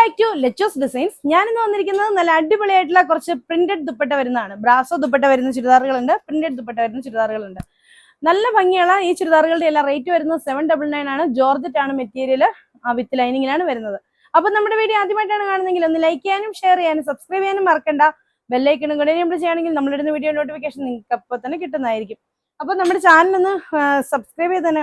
Back to ലെച്ചോസ് designs ഞാൻ ഇന്ന് വന്നിരിക്കുന്നത് നല്ല അടിപൊളിയായിട്ടുള്ള കുറച്ച് പ്രിന്റഡ് ദുപ്പട്ട വരുന്നതാണ്. ബ്രാസോ ദുപ്പട്ട വരുന്ന ചുരിദാറുകളുണ്ട്. പ്രിന്റഡ് ദുപ്പട്ട വരുന്ന ചുരിദാറുകളുണ്ട്. നല്ല ഭംഗിയുള്ള ഈ ചുരിദാറുകളുടെ എല്ലാം റേറ്റ് വരുന്നത് സെവൻ ഡബിൾ നയൻ ആണ്. ജോർജറ്റ് ആണ് മെറ്റീരിയൽ വിത്ത് ലൈനിങ്ങിലാണ് വരുന്നത്. അപ്പൊ നമ്മുടെ വീഡിയോ ആദ്യമായിട്ടാണ് കാണുന്നതെങ്കിൽ ഒന്ന് ലൈക്ക് ചെയ്യാനും ഷെയർ ചെയ്യാനും സബ്സ്ക്രൈബ് ചെയ്യാനും മറക്കണ്ട. ബെല്ലൈക്കണും കൂടെ നമ്മൾ ചെയ്യുകയാണെങ്കിൽ നമ്മളിടുന്ന വീഡിയോ നോട്ടിഫിക്കേഷൻ നിങ്ങൾക്ക് അപ്പോൾ തന്നെ കിട്ടുന്നതായിരിക്കും. അപ്പൊ നമ്മുടെ ചാനൽ ഒന്ന് സബ്സ്ക്രൈബ് ചെയ്ത് തന്നെ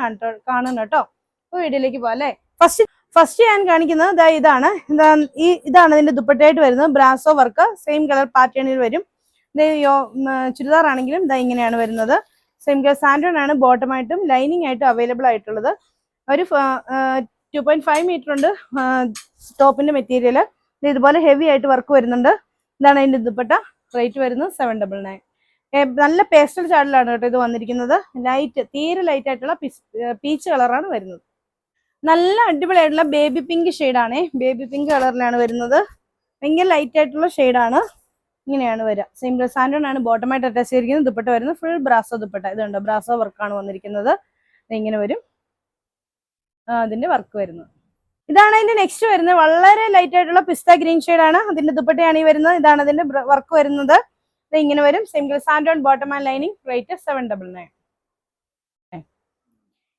കാണണം കേട്ടോ. അപ്പൊ വീഡിയോയിലേക്ക് പോകാം അല്ലേ? ഫസ്റ്റ് ഫസ്റ്റ് ഞാൻ കാണിക്കുന്നത് ദാ ഇതാണ്. എന്താ ഈ ഇതാണ് ഇതിന്റെ ദുപ്പട്ടയായിട്ട് വരുന്നത്. ബ്രാസോ വർക്ക് സെയിം കളർ പാറ്റേണിൽ വരും. ഇത് ചുരിദാർ ആണെങ്കിലും ഇതാ ഇങ്ങനെയാണ് വരുന്നത്. സെയിം കളർ സാൻഡോൺ ആണ് ബോട്ടം ആയിട്ടും ലൈനിങ് ആയിട്ടും അവൈലബിൾ ആയിട്ടുള്ളത്. ഒരു ടു പോയിന്റ് ഫൈവ് മീറ്റർ ഉണ്ട് ടോപ്പിന്റെ മെറ്റീരിയൽ ഇതുപോലെ ഹെവി ആയിട്ട് വർക്ക് വരുന്നുണ്ട്. ഇതാണ് അതിന്റെ ദുപ്പട്ട. റേറ്റ് വരുന്നത് സെവൻ ഡബിൾ നയൻ നല്ല പേസ്റ്റൽ ചാർട്ടിലാണ് കേട്ടോ ഇത് വന്നിരിക്കുന്നത്. ലൈറ്റ് തീരെ ലൈറ്റ് ആയിട്ടുള്ള പീച്ച് കളറാണ് വരുന്നത്. നല്ല അടിപൊളിയായിട്ടുള്ള ബേബി പിങ്ക് ഷെയ്ഡാണേ ബേബി പിങ്ക് കളറിലാണ് വരുന്നത്. ഭയങ്കര ലൈറ്റ് ആയിട്ടുള്ള ഷെയ്ഡാണ് ഇങ്ങനെയാണ് വരിക സെയിം സാൻഡോൺ ആണ്. ബോട്ടമായിട്ട് അറ്റാച്ച് ചെയ്തിരിക്കുന്നത്. ദുപ്പട്ട വരുന്നത്. Full brasso dupatta. ഇതുണ്ട് ബ്രാസോ വർക്കാണ് വന്നിരിക്കുന്നത്. ഇങ്ങനെ വരും. അതിന്റെ വർക്ക് വരുന്നത് ഇതാണ് അതിന്റെ നെക്സ്റ്റ് വരുന്നത്. വളരെ ലൈറ്റ് ആയിട്ടുള്ള പിസ്ത ഗ്രീൻ ആണ്. അതിന്റെ ദുപ്പട്ടയാണ് ഈ വരുന്നത്. ഇതാണ് അതിന്റെ വർക്ക് വരുന്നത്. ഇങ്ങനെ വരും. Single സാൻഡോൺ bottom and lining rate seven double nine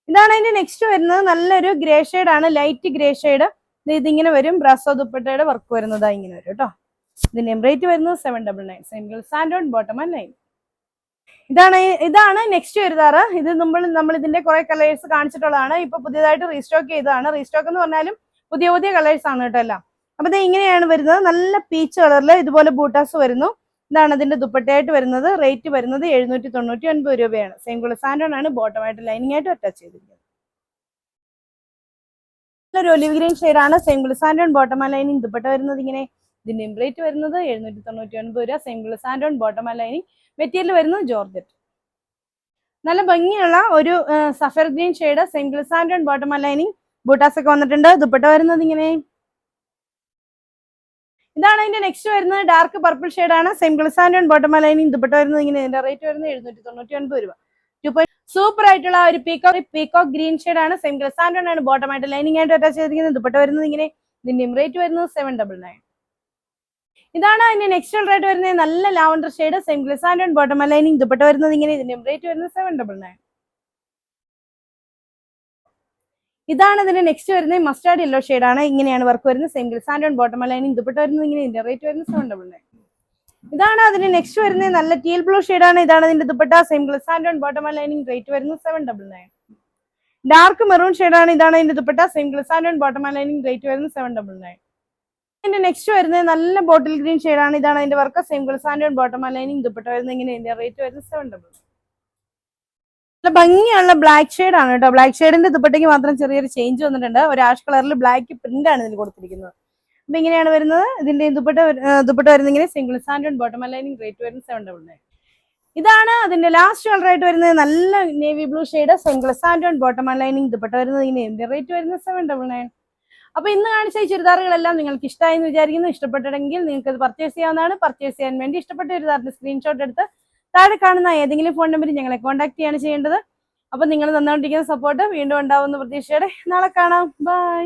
ഇതാണ് അതിന്റെ നെക്സ്റ്റ് വരുന്നത്. നല്ലൊരു ഗ്രേ ഷെയ്ഡ് ആണ്. ലൈറ്റ് ഗ്രേ ഷെയ്ഡ് ഇതിങ്ങനെ വരും. ബ്രാസോ ദുപ്പട്ടയുടെ വർക്ക് വരുന്നതാ ഇങ്ങനെ വരും കേട്ടോ ഇതിന്റെ റേറ്റ് വരുന്നത് സെവൻ ഡബിൾ നയൻ സിംഗിൾ സാൻഡോൺ ബോട്ടം ആൻഡ് ലൈൻ ഇതാണ് ഇതാണ് നെക്സ്റ്റ് വരുതാറ് ഇത് നമ്മൾ നമ്മൾ ഇതിന്റെ കുറെ കളേഴ്സ് കാണിച്ചിട്ടുള്ളതാണ്. ഇപ്പൊ പുതിയതായിട്ട് റീസ്റ്റോക്ക് ചെയ്തതാണ്. റീസ്റ്റോക്ക് എന്ന് പറഞ്ഞാലും പുതിയ പുതിയ കളേഴ്സ് ആണ് കേട്ടോ എല്ലാം. അപ്പൊ ഇത് ഇങ്ങനെയാണ് വരുന്നത്. നല്ല പീച്ച് കളറിൽ ഇതുപോലെ ബൂട്ടാസ് വരുന്നു. ഇതാണ് അതിന്റെ ദുപ്പട്ടയായിട്ട് വരുന്നത്. റേറ്റ് വരുന്നത് എഴുന്നൂറ്റി തൊണ്ണൂറ്റി ഒൻപത് രൂപയാണ്. സെയിം കളർ സാൻഡോൺ ആണ് ബോട്ടമായിട്ട് ലൈനിങ് ആയിട്ട് അറ്റാച്ച് ചെയ്തിരിക്കുന്നത്. നല്ലൊരു ഒലിവ് ഗ്രീൻ ആണ്. സെയിം കളർ സാൻഡോൺ ബോട്ടം ലൈനിങ് ദുപ്പട്ട വരുന്നത് ഇങ്ങനെ ഇതിന്റെ എംബ്രേറ്റ് വരുന്നത് എഴുന്നൂറ്റി തൊണ്ണൂറ്റി ഒൻപത് രൂപ സെയിം കളർ സാൻഡോൺ ബോട്ടം ലൈനിങ് മെറ്റീരിയൽ വരുന്നത് ജോർജറ്റ് നല്ല ഭംഗിയുള്ള ഒരു സഫർ ഗ്രീൻ ഷെയ്ഡ് സെയിം കുളി സാൻഡോൺ ബോട്ടം ലൈനിങ് ബൂട്ടാസ് ഒക്കെ വന്നിട്ടുണ്ട്. ദുപ്പട്ട വരുന്നത് ഇങ്ങനെ ഇതാണ് അതിന്റെ നെക്സ്റ്റ് വരുന്നത് ഡാർക്ക് പർപ്പിൾ ആണ്. Single sand bottom lining dupatta വരുന്നത് ഇങ്ങനെ ഇതിന്റെ റേറ്റ് വരുന്നത് എഴുന്നൂറ്റി തൊണ്ണൂറ്റി ഒൻപത് രൂപ. ടു പോയിന്റ് സൂപ്പർ ആയിട്ടുള്ള ഒരു പീക്കോ പീക്കോ ഗ്രീൻ ആണ്. സിംഗിൾ സാൻഡ് ആണ് ബോട്ടം ആയിട്ട് ലൈനിങ് ആയിട്ട് അറ്റാച്ച് ചെയ്തിരിക്കുന്നത്. ദുപ്പട്ട വരുന്നത് ഇങ്ങനെ ഇതിന്റെയും റേറ്റ് വരുന്നത് സെവൻ ഡബിൾ നയൻ ഇതാണ് അതിന്റെ നെക്സ്റ്റ് റേറ്റ് വരുന്നത്. നല്ല ലാവണ്ടർ ഷെയ്ഡ് സെയിം ഗ്ലിസാൻഡ് ആൻഡ് ബോട്ടം ലൈനിങ് ദുപ്പട്ട വരുന്നത് ഇങ്ങനെ ഇതിന്റെ റേറ്റ് വരുന്നത് സെവൻ ഡബിൾ നയൻ ഇതാണ് ഇതിന്റെ നെക്സ്റ്റ് വരുന്നത് മസ്റ്റാർഡ് യെല്ലോ ആണ്. ഇങ്ങനെയാണ് വർക്ക് വരുന്നത്. Same sand and bottom lining dupatta വരുന്നത് ഇങ്ങനെ ഇതിന്റെ റേറ്റ് വരുന്നത് സെവൻ ഡബിൾ നയൻ ഇതാണ് അതിന് നെക്സ്റ്റ് വരുന്നത് നല്ല ടീൽ ബ്ലൂ ആണ്. ഇതാണ് ഇതിന്റെ dupatta. Same sand and bottom lining rate വരുന്നത് seven double nine dark maroon ആണ്. ഇതാണ് ഇതിന്റെ dupatta. Same sand and bottom lining rate വരുന്നത് സെവൻ ഡബിൾ നയൻ ഇതിന്റെ നെക്സ്റ്റ് വരുന്നത് നല്ല ബോട്ടിൽ ഗ്രീൻ ആണ്. ഇതാണ് അതിന്റെ work single sand bottom lining dupatta വരുന്നത് ഇങ്ങനെ ഇതിന്റെ റേറ്റ് വരുന്നത് സെവൻ ഡബിൾ നല്ല ഭംഗിയുള്ള ബ്ലാക്ക് ഷെയ്ഡ് ആണ് കേട്ടോ. ബ്ലാക്ക് ഷെയ്ഡിന്റെ ദുപ്പട്ടയ്ക്ക് മാത്രം ചെറിയൊരു ചേഞ്ച് വന്നിട്ടുണ്ട്. ഒരു ആഷ് കളറിൽ ബ്ലാക്ക് പ്രിന്റ് ആണ് ഇതിന് കൊടുത്തിരിക്കുന്നത്. അപ്പൊ ഇങ്ങനെയാണ് വരുന്നത്. ഇതിന്റെ ദുപ്പട്ട ദുപ്പട്ട വരുന്നത് ഇങ്ങനെ single sand bottom lining rate വരുന്നത് സെവൻ ഡബിൾ നയൻ ഇതാണ് അതിന്റെ ലാസ്റ്റ് കളർ ആയിട്ട് വരുന്നത്. നല്ല navy blue shade single sand bottom lining dupatta വരുന്നത് ഇങ്ങനെ എന്റെ റേറ്റ് വരുന്നത്? സെവൻ ഡബിൾ നയൻ അപ്പൊ ഇന്ന് കാണിച്ച ഈ ചുരിദാറുകളെല്ലാം നിങ്ങൾക്ക് ഇഷ്ടമായി എന്ന് വിചാരിക്കുന്നു. ഇഷ്ടപ്പെട്ടെങ്കിൽ നിങ്ങൾക്ക് അത് പർച്ചേസ് ചെയ്യാവുന്നതാണ്. പർച്ചേസ് ചെയ്യാൻ വേണ്ടി ഇഷ്ടപ്പെട്ട ചുരിദാറിന്റെ സ്ക്രീൻഷോട്ട് എടുത്ത് താഴെ കാണുന്ന ഏതെങ്കിലും ഫോൺ നമ്പറിൽ ഞങ്ങളെ കോൺടാക്ട് ചെയ്യാണ് ചെയ്യേണ്ടത്. അപ്പൊ നിങ്ങൾ തന്നുകൊണ്ടിരിക്കുന്ന സപ്പോർട്ട് വീണ്ടും ഉണ്ടാവുന്ന പ്രതീക്ഷയോടെ നാളെ കാണാം. ബൈ